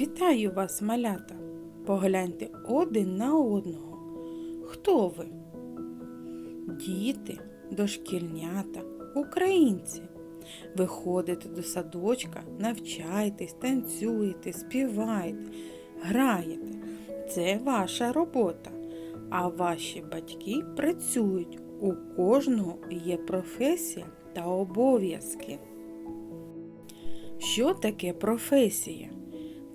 Вітаю вас, малята! Погляньте один на одного. Хто ви? Діти, дошкільнята, українці. Ви ходите до садочка, навчаєтесь, танцюєте, співаєте, граєте. Це ваша робота. А ваші батьки працюють. У кожного є професія та обов'язки. Що таке професія?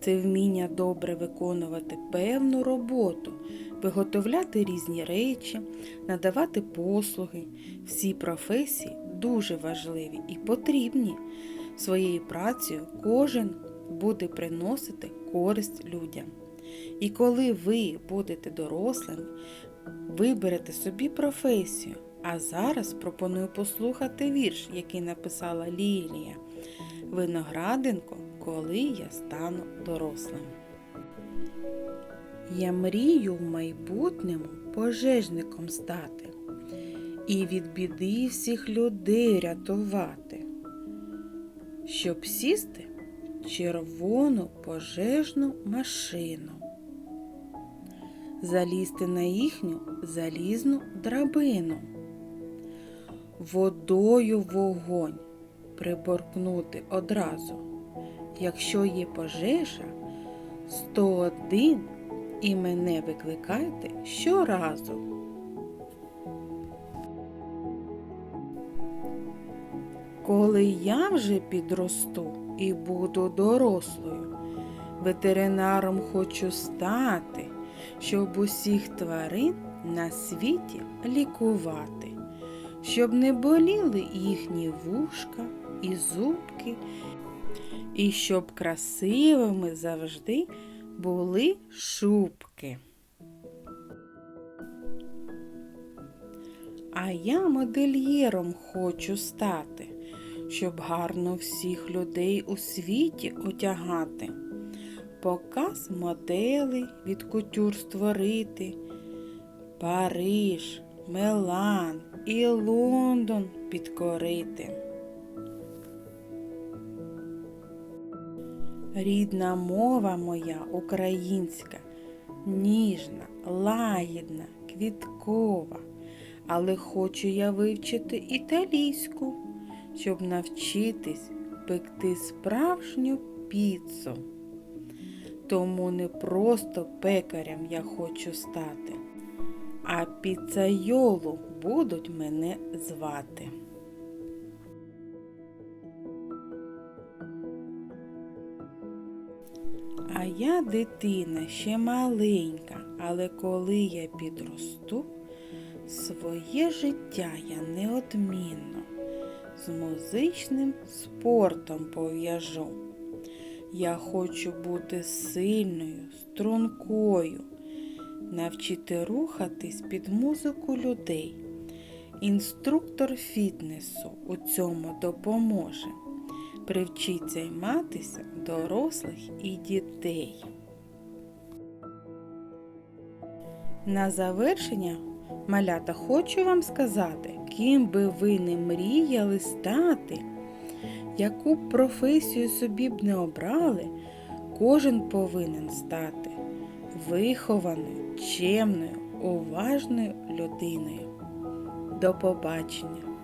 Це вміння добре виконувати певну роботу, виготовляти різні речі, надавати послуги. Всі професії дуже важливі і потрібні. Своєю працею кожен буде приносити користь людям. І коли ви будете дорослими, виберете собі професію. А зараз пропоную послухати вірш, який написала Лілія. Виноградинко, коли я стану дорослим. Я мрію в майбутньому пожежником стати і від біди всіх людей рятувати, щоб сісти в червону пожежну машину, залізти на їхню залізну драбину, водою вогонь приборкнути одразу. Якщо є пожежа, 101 і мене викликайте щоразу. Коли я вже підросту і буду дорослою, ветеринаром хочу стати, щоб усіх тварин на світі лікувати, щоб не боліли їхні вушка і зубки, і щоб красивими завжди були шубки. А я модельєром хочу стати, щоб гарно всіх людей у світі одягати, показ моделей від кутюр створити, Париж, Милан і Лондон підкорити. Рідна мова моя українська, ніжна, лагідна, квіткова, але хочу я вивчити італійську, щоб навчитись пекти справжню піцу. Тому не просто пекарем я хочу стати, а піцайолу будуть мене звати. А я дитина ще маленька, але коли я підросту, своє життя я неодмінно з музичним спортом пов'яжу. Я хочу бути сильною, стрункою, навчити рухатись під музику людей. Інструктор фітнесу у цьому допоможе. Привчить займатися дорослих і дітей. На завершення, малята, хочу вам сказати, ким би ви не мріяли стати, яку б професію собі б не обрали, кожен повинен стати вихованою, чемною, уважною людиною. До побачення!